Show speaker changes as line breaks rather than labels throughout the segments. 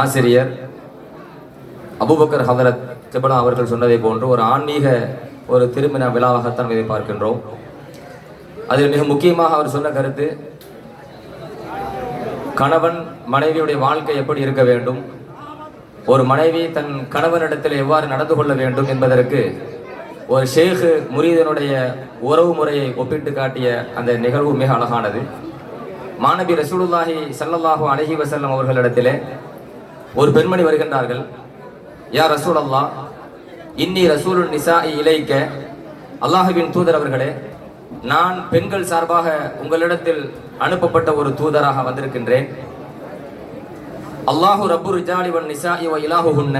ஆசிரியர் அபுபக்கர் ஹதரத் திபலா அவர்கள் சொன்னதை போன்று ஒரு ஆன்மீக ஒரு திருமண விழாவாகத்தான் இதை பார்க்கின்றோம். அதில் மிக முக்கியமாக அவர் சொன்ன கருத்து கணவன் மனைவியுடைய வாழ்க்கை எப்படி இருக்க வேண்டும்? ஒரு மனைவி தன் கணவனிடத்தில் எவ்வாறு நடந்து கொள்ள வேண்டும் என்பதற்கு ஒரு ஷேகு முரீதனுடைய உறவு முறையை ஒப்பிட்டு காட்டிய அந்த நிகழ்வு மிக அழகானது. மாணவி ரசூலுல்லாஹி சல்லல்லாஹு அலைஹி வசல்லம் அவர்களிடத்திலே ஒரு பெண்மணி வருகின்றார்கள். யா ரசூல் அல்லா இன்னி ரசூலுன் நிசா இலைக்க. அல்லாஹுவின் தூதர் அவர்களே நான் பெண்கள் சார்பாக உங்களிடத்தில் அனுப்பப்பட்ட ஒரு தூதராக வந்திருக்கின்றேன். அல்லாஹு ரப்பு ரிஜாலி வன் நிசா இவ இலாஹுஹுன்ன.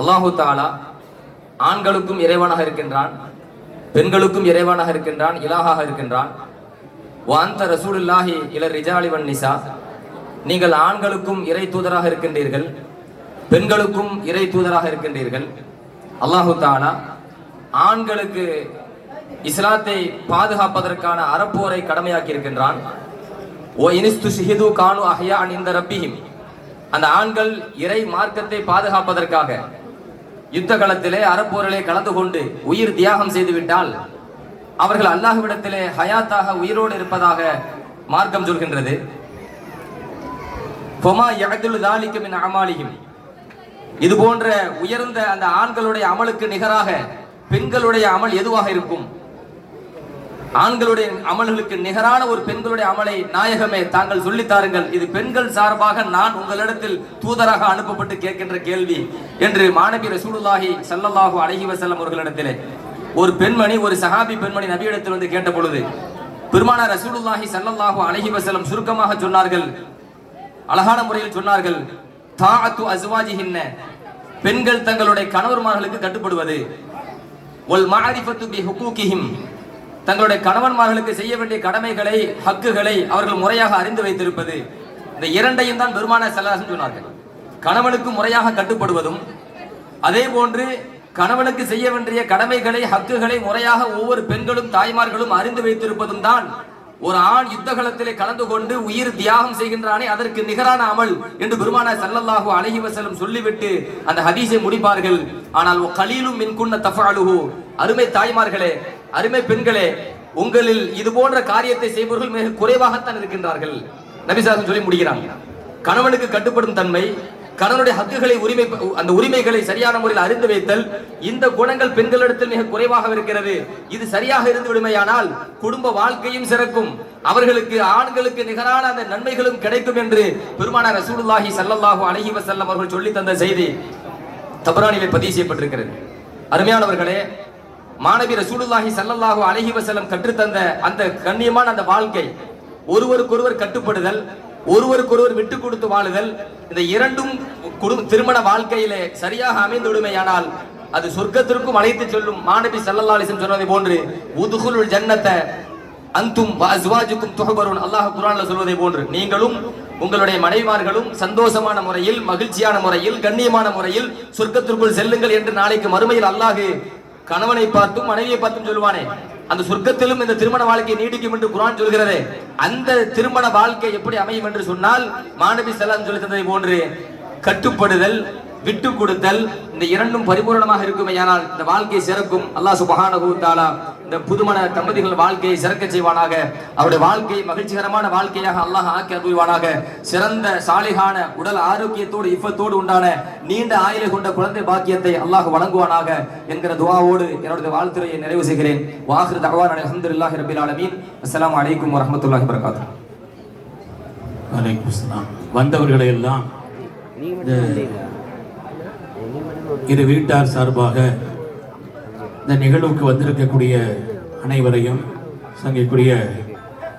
அல்லாஹு தாலா ஆண்களுக்கும் இறைவனாக இருக்கின்றான் பெண்களுக்கும் இறைவனாக இருக்கின்றான் இலாகாக இருக்கின்றான். வாந்த ரசூலுல்லாஹி இல ரிஜாலி வன் நிசா. நீங்கள் ஆண்களுக்கும் இறை தூதராக இருக்கின்றீர்கள் பெண்களுக்கும் இறை தூதராக இருக்கின்றீர்கள். அல்லாஹு தாலா ஆண்களுக்கு இஸ்லாத்தை பாதுகாப்பதற்கான அறப்போரை கடமையாக்கி இருக்கின்றான். ஓ இனிஸ்து ஷிஹிது கானு அஹ்யா இந்த ரப்பிஹிம். அந்த ஆண்கள் இறை மார்க்கத்தை பாதுகாப்பதற்காக யுத்த களத்திலே அறப்போரிலே கலந்து கொண்டு உயிர் தியாகம் செய்துவிட்டால் அவர்கள் அல்லாஹ்விடத்திலே ஹயாத்தாக உயிரோடு இருப்பதாக மார்க்கம் சொல்கின்றது. பொமா யகதுல் தாலிக்கு அமாலியும் இது போன்ற உயர்ந்த அந்த ஆண்களுடைய அமலுக்கு நிகராக பெண்களுடைய அமல் எதுவாக இருக்கும்? ஆண்களுடைய அமல்களுக்கு நிகரான ஒரு பெண்களுடைய அமலை நாயகமே தாங்கள் சொல்லித் தாருங்கள். இது பெண்கள் சார்பாக நான் உங்களிடத்தில் தூதராக அனுப்பப்பட்டு கேட்கின்ற கேள்வி என்று மாணவி ரசூலுல்லாஹி சல்லல்லாஹு அலைஹி வசல்லம் அவர்களிடத்திலே. ஒரு பெண்மணி ஒரு சஹாபி பெண்மணி நபியிடத்தில் வந்து கேட்ட பொழுது பெருமானார் ரசூலுல்லாஹி சல்லல்லாஹு அலைஹி வசல்லம் சுருக்கமாக சொன்னார்கள் அழகான முறையில் சொன்னார்கள் தாத்து அஸ்வாஜிஹின்ன. பெண்கள் தங்களுடைய கணவர்மார்களுக்கு கட்டுப்படுவது. ஒல் மாரிஃபத்து பி ஹுக்கூகிஹிம் தங்களுடைய கணவன்மார்களுக்கு செய்ய வேண்டிய கடமைகளை ஹக்குகளை அவர்கள் முறையாக அறிந்து வைத்திருப்பது. இந்த இரண்டையும் தான் பெருமான செல்லாசன் சொன்னார்கள். கணவனுக்கு முறையாக கட்டுப்படுவதும் அதே போன்று கணவனுக்கு செய்ய வேண்டிய கடமைகளை ஹக்குகளை முறையாக ஒவ்வொரு பெண்களும் தாய்மார்களும் அறிந்து வைத்திருப்பதும் தான் ஒரு ஆண் யுத்தகலத்திலே கலந்து கொண்டு உயிர் தியாகம் செய்கின்றானே அதற்கு நிகரான அமல் என்று குருமான சல்லல்லாஹு அலைஹி வஸல்லம் சொல்லிவிட்டு அந்த ஹதீஸை முடிப்பார்கள். ஆனால் கலீலும் மின் குன்ன தஃபாலுஹு. அருமை தாய்மார்களே அருமை பெண்களே உங்களில் இது போன்ற காரியத்தை செய்பவர்கள் மிக குறைவாகத்தான் இருக்கின்றார்கள். நபிசாசன் சொல்லி முடிகிறாங்க கணவனுக்கு கட்டுப்படும் தன்மை கணவனுடைய ஹக்குகளை உரிமை அந்த உரிமைகளை சரியான முறையில் அறிந்து வைத்தல் இந்த குணங்கள் பெண்களிடத்தில் மிக குறைவாக இருக்கிறது. இது சரியாக இருந்து விடுமையானால் குடும்ப வாழ்க்கையும் சிறக்கும். அவர்களுக்கு ஆண்களுக்கு நிகரான அந்த நன்மைகளும் கிடைக்கும் என்று பெருமானார் ரசூலுல்லாஹி சல்லல்லாஹு அலஹி வசல்லம் அவர்கள் சொல்லி தந்த செய்தி தபரானிலே பதிவு செய்யப்பட்டிருக்கிறது. அருமையானவர்களே மாணவி ரசூலுல்லாஹி சல்லல்லாஹு அலஹி வசல்லம் கற்றுத்தந்த அந்த கண்ணியமான அந்த வாழ்க்கை ஒருவருக்கொருவர் கட்டுப்படுதல் ஒருவருக்கொருவர் விட்டு கொடுத்து வாழுதல் இந்த இரண்டும் திருமண வாழ்க்கையிலே சரியாக அமைந்து ஆனால் அது சொர்க்கத்திற்கும் அழைத்து செல்லும் மாணவி செல்லல்லாலிசம் சொன்னதை போன்று உதுகுலுல் ஜன்னத்தை அந்தும் அஸ்வாஜுக்கும் துகபருன் அல்லாஹ் குரான்ல சொல்வதை போன்று நீங்களும் உங்களுடைய மனைவிமார்களும் சந்தோஷமான முறையில் மகிழ்ச்சியான முறையில் கண்ணியமான முறையில் சொர்க்கத்திற்குள் செல்லுங்கள் என்று நாளைக்கு மறுமையில் அல்லாஹு கணவனை பார்த்தும் மனைவியை பார்த்தும் சொல்லுவானே. அந்த சொர்க்கத்திலும் இந்த திருமண வாழ்க்கை நீடிக்கும் என்று குரான் சொல்கிறது. அந்த திருமண வாழ்க்கை எப்படி அமையும் என்று சொன்னால் மாணவி செல்லாம் சொல்லி தந்ததை போன்று கட்டுப்படுதல் விட்டு கொடுத்தல் இந்த இரண்டும் பரிபூரணமாக ஆனால் இந்த வாழ்க்கை சிறக்கும். அல்லாஹ் சுபஹானஹு தஆலா இந்த புதுமண தம்பதிகள் வாழ்க்கையை சிறக்க செய்வானாக. அவருடைய வாழ்க்கையை மகிழ்ச்சிகரமான வாழ்க்கையாக அல்லாஹ் ஆக்கி அருள்வானாக. சிறந்த சாலிகான உடல் ஆரோக்கியத்தோடு இஃபத்தோடு உண்டான நீண்ட ஆயுளை கொண்ட குழந்தை பாக்கியத்தை அல்லாஹ் வழங்குவானாக என்கிற துவாவோடு என்னுடைய வாழ்த்துறையை நிறைவு செய்கிறேன். வாஹிர் தகவான் இல்லாஹி ரபில் ஆலமீன். அஸ்லாம் அலைக்கும் வரமத்துல்லாஹி வபரகாத்துஹு.
வந்தவர்களை எல்லாம் இரு வீட்டார் சார்பாக இந்த நிகழ்வுக்கு வந்திருக்கக்கூடிய அனைவரையும் சங்கைக்குரிய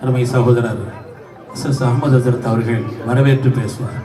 அருமை சகோதரர் எஸ் எஸ் அகமது ஹசரத் அவர்கள் வரவேற்று பேசுவார்.